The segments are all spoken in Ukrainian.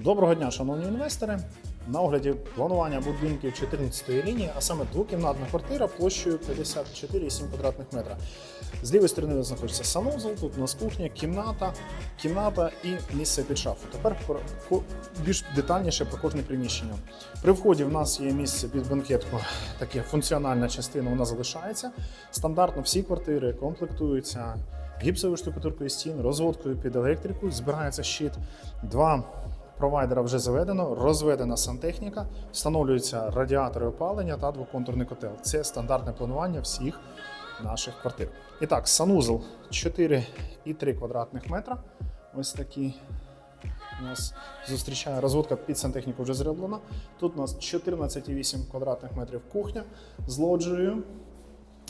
Доброго дня, шановні інвестори. На огляді планування будинків 14-ї лінії, а саме двокімнатна квартира площею 54,7 квадратних метра. З лівої сторони знаходиться санузел, тут у нас кухня, кімната, кімната і місце під шафу. Тепер більш детальніше про кожне приміщення. При вході в нас є місце під банкетку, таке функціональна частина вона залишається. Стандартно всі квартири комплектуються гіпсовою штукатуркою стін, розводкою під електрику, збирається щит. Два провайдера вже заведено, розведена сантехніка, встановлюються радіатори опалення та двоконтурний котел. Це стандартне планування всіх наших квартир. І так, санузел 4,3 квадратних метра. Ось такий у нас зустрічає розводка під сантехніку вже зроблена. Тут у нас 14,8 квадратних метрів кухня з лоджією.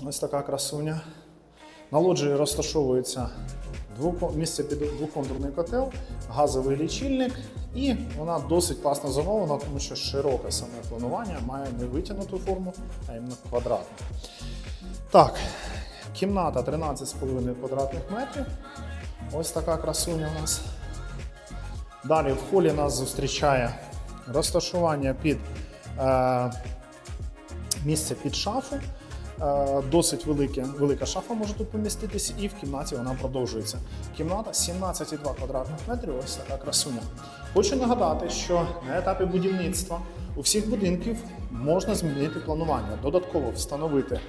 Ось така красуня. На лоджії розташовується місце під двоконтурний котел, газовий лічильник, і вона досить класно замовлена, тому що широке саме планування має не витягнуту форму, а іменно квадратну. Так, кімната 13,5 квадратних метрів. Ось така красуня у нас. Далі в холі нас зустрічає розташування під е, місце під шафу. Е, Досить велике, велика шафа може тут поміститись, і в кімнаті вона продовжується. Кімната 17,2 квадратних метрів. Ось така красуня. Хочу нагадати, що на етапі будівництва у всіх будинків можна змінити планування, додатково встановити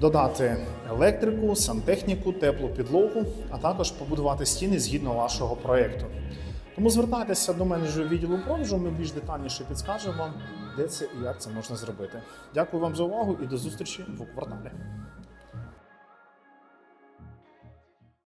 додати електрику, сантехніку, теплу підлогу, а також побудувати стіни згідно вашого проєкту. Тому звертайтеся до менеджера відділу продажу, ми більш детальніше підскажемо вам, де це і як це можна зробити. Дякую вам за увагу і до зустрічі в кварталі.